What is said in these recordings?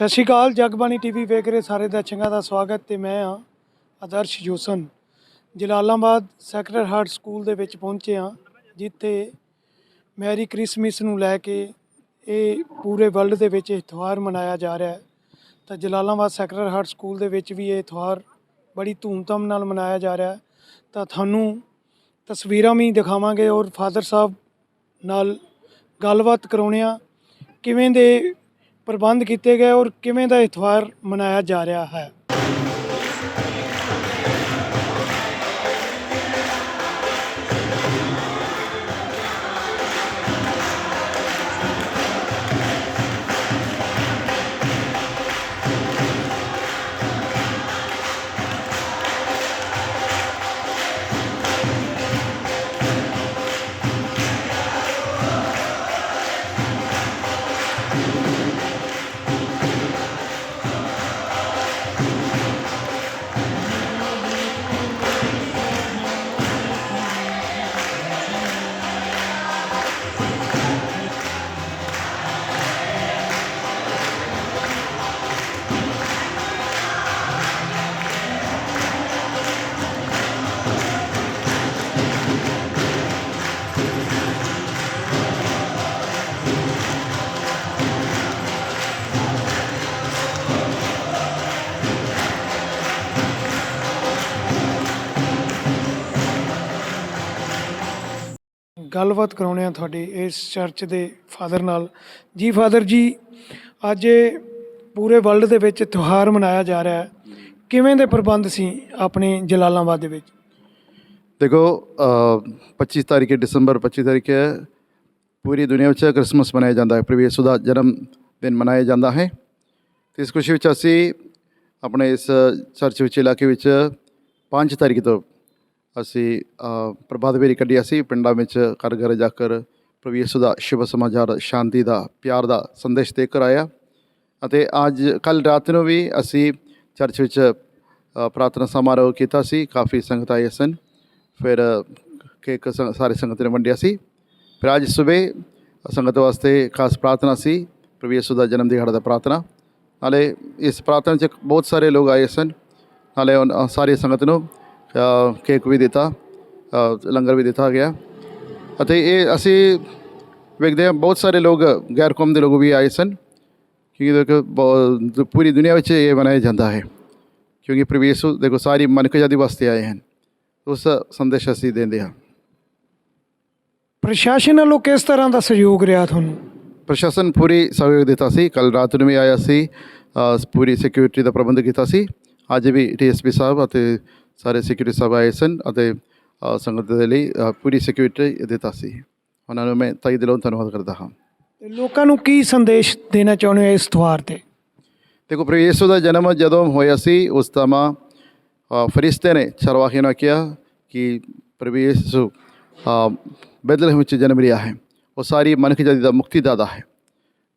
ਸਤਿ ਸ਼੍ਰੀ ਅਕਾਲ, ਜਗਬਾਣੀ ਟੀਵੀ ਵੇਖ ਰਹੇ ਸਾਰੇ ਦਰਸ਼ਕਾਂ ਦਾ ਸਵਾਗਤ ਤੇ ਮੈਂ ਹਾਂ Adarsh Joshan. Jalalabad sector heart school ਦੇ ਵਿੱਚ ਪਹੁੰਚੇ ਹਾਂ, ਜਿੱਥੇ ਮੈਰੀ ਕ੍ਰਿਸਮਸ ਨੂੰ ਲੈ ਕੇ ਇਹ ਪੂਰੇ ਵਰਲਡ ਦੇ ਵਿੱਚ ਇਹ ਤਿਉਹਾਰ ਮਨਾਇਆ ਜਾ ਰਿਹਾ ਹੈ। ਤਾਂ ਜਲਾਲਾਬਾਦ ਸੈਕਟਰ ਹਾਰਟ ਸਕੂਲ ਦੇ ਵਿੱਚ ਵੀ ਇਹ ਤਿਉਹਾਰ ਬੜੀ ਧੂਮਧਾਮ ਨਾਲ ਮਨਾਇਆ ਜਾ ਰਿਹਾ ਹੈ। ਤਾਂ ਤੁਹਾਨੂੰ ਤਸਵੀਰਾਂ ਵੀ ਦਿਖਾਵਾਂਗੇ ਔਰ ਫਾਦਰ ਸਾਹਿਬ ਨਾਲ ਗੱਲਬਾਤ ਕਰਾਉਣੇ ਆ ਕਿਵੇਂ ਦੇ ਪ੍ਰਬੰਧ ਕੀਤੇ ਗਏ ਔਰ ਕਿਵੇਂ ਦਾ ਇਹ ਮਨਾਇਆ ਜਾ ਰਿਹਾ ਹੈ? ਗੱਲਬਾਤ ਕਰਾਉਣੇ ਆ ਤੁਹਾਡੇ ਇਸ ਚਰਚ ਦੇ ਫਾਦਰ ਨਾਲ ਜੀ ਫਾਦਰ ਜੀ ਅੱਜ ਇਹ ਪੂਰੇ ਵਰਲਡ ਦੇ ਵਿੱਚ ਤਿਉਹਾਰ ਮਨਾਇਆ ਜਾ ਰਿਹਾ ਹੈ ਕਿਵੇਂ ਦੇ ਪ੍ਰਬੰਧ ਸੀ ਆਪਣੇ ਜਲਾਲਾਬਾਦ ਦੇ ਵਿੱਚ देखो पच्चीस तारीख है दिसंबर पच्चीस तारीख है ਪੂਰੀ ਦੁਨੀਆ ਵਿੱਚ ਕ੍ਰਿਸਮਸ ਮਨਾਇਆ ਜਾਂਦਾ ਹੈ ਪ੍ਰਭੂ ਯਿਸੂ ਦਾ ਜਨਮ ਦਿਨ ਮਨਾਇਆ ਜਾਂਦਾ ਹੈ ਤੇ ਇਸ ਖੁਸ਼ੀ ਵਿੱਚ ਅਸੀਂ ਆਪਣੇ ਇਸ ਚਰਚ ਵਿੱਚ ਇਲਾਕੇ ਵਿੱਚ 5 ਤਾਰੀਖ ਤੋਂ ਅਸੀਂ ਅ, ਪ੍ਰਭਾਤ ਫੇਰੀ ਕੱਢੀ ਅਸੀਂ ਪਿੰਡਾਂ ਵਿੱਚ ਘਰ ਘਰ ਜਾ ਕਰ ਪ੍ਰਭੂ ਯਿਸੂ ਦਾ ਸ਼ੁਭ ਸਮਾਚਾਰ ਸ਼ਾਂਤੀ ਦਾ ਪਿਆਰ ਦਾ ਸੰਦੇਸ਼ ਦੇ ਕਰ ਆਇਆ। ਅਤੇ ਅੱਜ ਕੱਲ ਰਾਤ ਨੂੰ ਵੀ ਅਸੀਂ ਚਰਚ ਵਿੱਚ ਪ੍ਰਾਰਥਨਾ ਸਮਾਰੋਹ ਕੀਤਾ ਸੀ ਕਾਫੀ ਸੰਗਤ ਆਏ ਸਨ। ਫਿਰ ਕੇਕ ਸ- ਸਾਰੇ ਸੰਗਤ ਨੇ ਵੰਡਿਆ ਸੀ। ਫਿਰ ਅੱਜ ਸਵੇਰ ਸੰਗਤ ਵਾਸਤੇ ਖਾਸ ਪ੍ਰਾਰਥਨਾ ਸੀ ਪ੍ਰਭੂ ਯਿਸੂ ਦਾ ਜਨਮ ਦਿਹਾੜਾ ਦਾ ਪ੍ਰਾਰਥਨਾ। ਨਾਲੇ ਇਸ ਪ੍ਰਾਰਥਨਾ 'ਚ ਬਹੁਤ ਸਾਰੇ ਲੋਕ ਆਏ ਸਨ। ਨਾਲੇ ਉਨ- ਸਾਰੀ ਸੰਗਤ ਨੂੰ ਕੇਕ ਵੀ ਦਿੱਤਾ ਅ, ਲੰਗਰ ਵੀ ਦਿੱਤਾ ਗਿਆ। ਅਤੇ ਇਹ ਅਸੀਂ ਵੇਖਦੇ ਹਾਂ ਬਹੁਤ ਸਾਰੇ ਲੋਕ ਗੈਰ ਕੌਮ ਦੇ ਲੋਕ ਵੀ ਆਏ ਸਨ ਕਿਉਂਕਿ ਦੇਖੋ ਬਹੁਤ- ਪੂਰੀ ਦੁਨੀਆ ਵਿੱਚ ਇਹ ਮਨਾਇਆ ਜਾਂਦਾ ਹੈ ਕਿਉਂਕਿ ਪ੍ਰਭੂ ਯਿਸੂ ਦੇਖੋ ਸਾਰੀ ਮਨੁੱਖ ਜਾਤੀ ਵਾਸਤੇ ਆਏ ਹਨ ਉਸ ਸੰਦੇਸ਼ ਅਸੀਂ ਦਿੰਦੇ ਹਾਂ। ਪ੍ਰਸ਼ਾਸਨ ਵੱਲੋਂ ਕਿਸ ਤਰ੍ਹਾਂ ਦਾ ਸਹਿਯੋਗ ਰਿਹਾ ਤੁਹਾਨੂੰ? ਪ੍ਰਸ਼ਾਸਨ ਪੂਰੀ ਸਹਿਯੋਗ ਦਿੱਤਾ ਸੀ ਕੱਲ ਰਾਤ ਨੂੰ ਵੀ ਆਇਆ ਸੀ ਅ, ਪੂਰੀ ਸਿਕਿਉਰਿਟੀ ਦਾ ਪ੍ਰਬੰਧ ਕੀਤਾ ਸੀ ਅੱਜ ਵੀ ਡੀਐਸਪੀ ਸਾਹਿਬ ਅਤੇ ਸਾਰੇ ਸਿਕਿਉਰਿਟੀ ਸਾਹਿਬ ਆਏ ਸਨ ਅਤੇ ਸੰਗਤ ਦੇ ਲਈ ਪੂਰੀ ਸਿਕਿਉਰਿਟੀ ਦਿੱਤਾ ਸੀ। ਉਹਨਾਂ ਨੂੰ ਮੈਂ ਤਹਿ ਦਿਲੋਂ ਧੰਨਵਾਦ ਕਰਦਾ ਹਾਂ। ਲੋਕਾਂ ਨੂੰ ਕੀ ਸੰਦੇਸ਼ ਦੇਣਾ ਚਾਹੁੰਦੇ ਹੋ ਇਸ ਤਿਉਹਾਰ ਤੇ? ਦੇਖੋ ਪ੍ਰਭੂ ਯਿਸੂ ਦਾ ਜਨਮ ਜਦੋਂ ਹੋਇਆ ਸੀ ਉਸ ਅ, ਫਰਿਸ਼ਤੇ ਨੇ ਚਰਵਾਹਿਆਂ ਨੂੰ ਕਿਹਾ ਕਿ ਪ੍ਰਭੂ ਯਿਸੂ ਅ, ਬੈਤਲਹਮ ਵਿੱਚ ਜਨਮ ਲਿਆ ਹੈ। ਉਹ ਸਾਰੀ ਮਨੁੱਖ ਜਾਤੀ ਦਾ ਮੁਕਤੀ ਦਾਤਾ ਹੈ।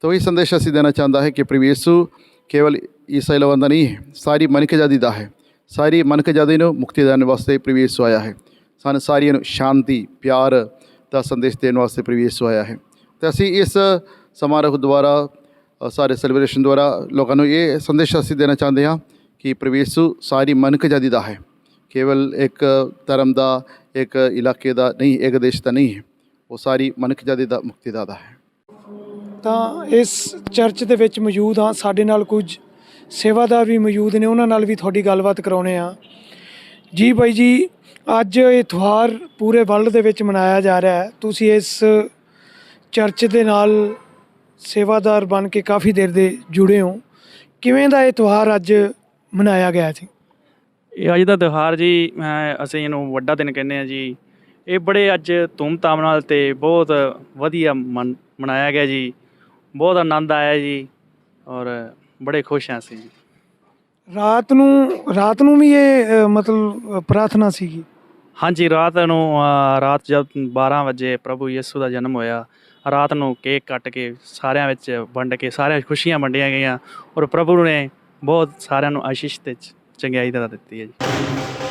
ਤਾਂ ਇਹ ਸੰਦੇਸ਼ ਅਸੀਂ ਦੇਣਾ ਚਾਹੁੰਦਾ ਹੈ ਕਿ ਪ੍ਰਭੂ ਯਿਸੂ ਕੇਵਲ ਈਸਾਈ ਲੋਕਾਂ ਦਾ ਨਹੀਂ ਹੈ ਸਾਰੀ ਮਨੁੱਖ ਜਾਤੀ ਦਾ ਹੈ। ਸਾਰੀ ਮਨੁੱਖ ਨੂੰ ਮੁਕਤੀ ਦੇਣ ਵਾਸਤੇ ਪ੍ਰਵੇਸ਼ ਯਿਸੂ ਆਇਆ ਹੈ। ਸਾਨੂੰ ਸਾਰਿਆਂ ਨੂੰ ਸ਼ਾਂਤੀ, ਪਿਆਰ ਦਾ ਸੰਦੇਸ਼ ਦੇਣ ਵਾਸਤੇ ਪ੍ਰਵੇਸ਼ ਯਿਸੂ ਹੈ। ਤੇ ਅਸੀਂ ਇਸ ਸਮਾਰੋਹ ਦੁਆਰਾ ਸਾਰੇ ਸੈਲੀਬ੍ਰੇਸ਼ਨ ਦੁਆਰਾ ਲੋਕਾਂ ਨੂੰ ਇਹ ਸੰਦੇਸ਼ ਅਸੀਂ ਦੇਣਾ ਚਾਹੁੰਦੇ ਹਾਂ ਕਿ ਪ੍ਰਵੇਸ਼ ਸਾਰੀ ਮਨੁੱਖ ਜਾਤੀ ਦਾ ਹੈ। ਕੇਵਲ ਇੱਕ ਧਰਮ ਦਾ, ਇੱਕ ਇਲਾਕੇ ਦਾ ਨਹੀਂ, ਇੱਕ ਦੇਸ਼ ਦਾ ਨਹੀਂ ਹੈ। ਉਹ ਸਾਰੀ ਮਨੁੱਖ ਜਾਤੀ ਦਾ ਮੁਕਤੀਦਾਤਾ ਹੈ। ਤਾਂ ਇਸ ਚਰਚ ਦੇ ਵਿੱਚ ਮੌਜੂਦ ਹਾਂ। ਸਾਡੇ ਨਾਲ ਕੁਝ ਸੇਵਾਦਾਰ ਵੀ ਮੌਜੂਦ ਨੇ, ਉਹਨਾਂ ਨਾਲ ਵੀ ਤੁਹਾਡੀ ਗੱਲਬਾਤ ਕਰਾਉਣੇ ਆ ਜੀ ਬਾਈ ਜੀ, ਅੱਜ ਇਹ ਤਿਉਹਾਰ ਪੂਰੇ ਵਰਲਡ ਦੇ ਵਿੱਚ ਮਨਾਇਆ ਜਾ ਰਿਹਾ ਹੈ। ਤੁਸੀਂ ਇਸ ਚਰਚ ਦੇ ਨਾਲ ਸੇਵਾਦਾਰ ਬਣ ਕੇ ਕਾਫੀ ਦੇਰ ਦੇ ਜੁੜੇ ਹੋ। ਕਿਵੇਂ ਦਾ ਇਹ ਤਿਉਹਾਰ ਅੱਜ ਮਨਾਇਆ ਗਿਆ ਸੀ? ਇਹ ਅੱਜ ਦਾ ਤਿਉਹਾਰ ਜੀ ਅਹ ਅਸੀਂ ਇਹਨੂੰ ਵੱਡਾ ਦਿਨ ਕਹਿੰਦੇ ਆ ਜੀ। ਇਹ ਬੜੇ ਅੱਜ ਧੂਮਧਾਮ ਨਾਲ ਤੇ ਬਹੁਤ ਵਧੀਆ ਮਨ- ਮਨਾਇਆ ਗਿਆ ਜੀ। ਬਹੁਤ ਆਨੰਦ ਆਇਆ ਜੀ। ਔਰ ਬੜੇ ਖੁਸ਼ ਹਾਂ ਅਸੀਂ ਜੀ। ਰਾਤ ਨੂੰ ਰਾਤ ਨੂੰ ਵੀ ਇਹ ਅ, ਮਤਲਬ ਅ, ਪ੍ਰਾਰਥਨਾ ਸੀਗੀ? ਹਾਂਜੀ ਰਾਤ ਨੂੰ ਰਾਤ ਜਦ 12 ਵਜੇ ਪ੍ਰਭੂ ਯਿਸੂ ਦਾ ਜਨਮ ਹੋਇਆ ਰਾਤ ਨੂੰ ਕੇਕ ਕੱਟ ਕੇ ਸਾਰਿਆਂ ਵਿੱਚ ਵੰਡ ਕੇ ਸਾਰਿਆਂ ਵਿੱਚ ਖੁਸ਼ੀਆਂ ਵੰਡੀਆਂ ਗਈਆਂ ਔਰ ਪ੍ਰਭੂ ਨੇ ਬਹੁਤ ਸਾਰਿਆਂ ਨੂੰ ਆਸ਼ੀਸ਼ ਤੇ ਚ- ਚੰਗਿਆਈ ਦਾ ਦਿੱਤੀ ਹੈ ਜੀ।